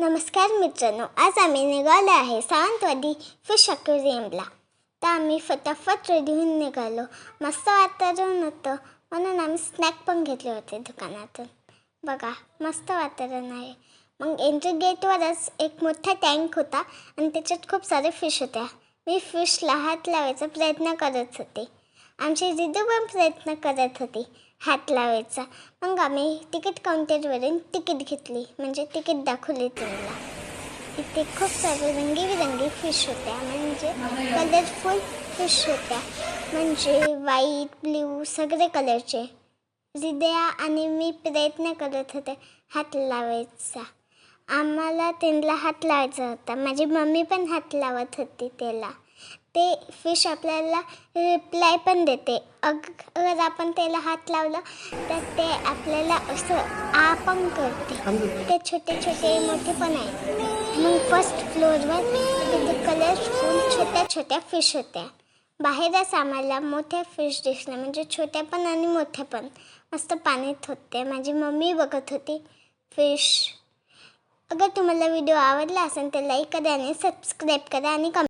नमस्कार मित्रांनो आज आम्ही निघालो आहे सावंतवाडी फिश अक्वेरियमला तर आम्ही फटाफट रेडी होऊन निघालो. मस्त वातावरण होतं. म्हणून आम्ही स्नॅक पण घेतले होते दुकानातून. बघा मस्त वातावरण आहे. मग एंट्री गेटवरच एक मोठा टँक होता आणि त्याच्यात खूप सारे फिश होत्या. मी फिशला हात लावायचा प्रयत्न करत होते. आमची दिदू पण प्रयत्न करत होती हात लावायचा. मग आम्ही तिकीट काउंटरवरून तिकीट घेतली. म्हणजे तिकीट दाखवली तुम्हाला इथे खूप सारे रंगीबिरंगी फिश होत्या. म्हणजे कलरफुल फिश होत्या. म्हणजे व्हाईट ब्ल्यू सगळे कलरचे हृदया आणि मी प्रयत्न करत होते हात लावायचा. आम्हाला त्यांना हात लावायचा होता. माझी मम्मी पण हात लावत होती त्याला. ते फिश आपल्याला रिप्लाय पण देते. अग अगर आपण त्याला हात लावलं तर ते आपल्याला असं आ पण करते. ते छोटे छोटे मोठे पण आहे. मग फर्स्ट फ्लोअरवर तिथे कलरफुल छोट्या छोट्या फिश होत्या. बाहेरच आम्हाला मोठ्या फिश दिसल्या म्हणजे छोट्या पण आणि मोठ्या पण. मस्त पाण्यात होते. माझी मम्मी बघत होती फिश अगर तुम्हाला व्हिडिओ आवडला असेल तर लाईक करा आणि सबस्क्राईब करा आणि कमेंट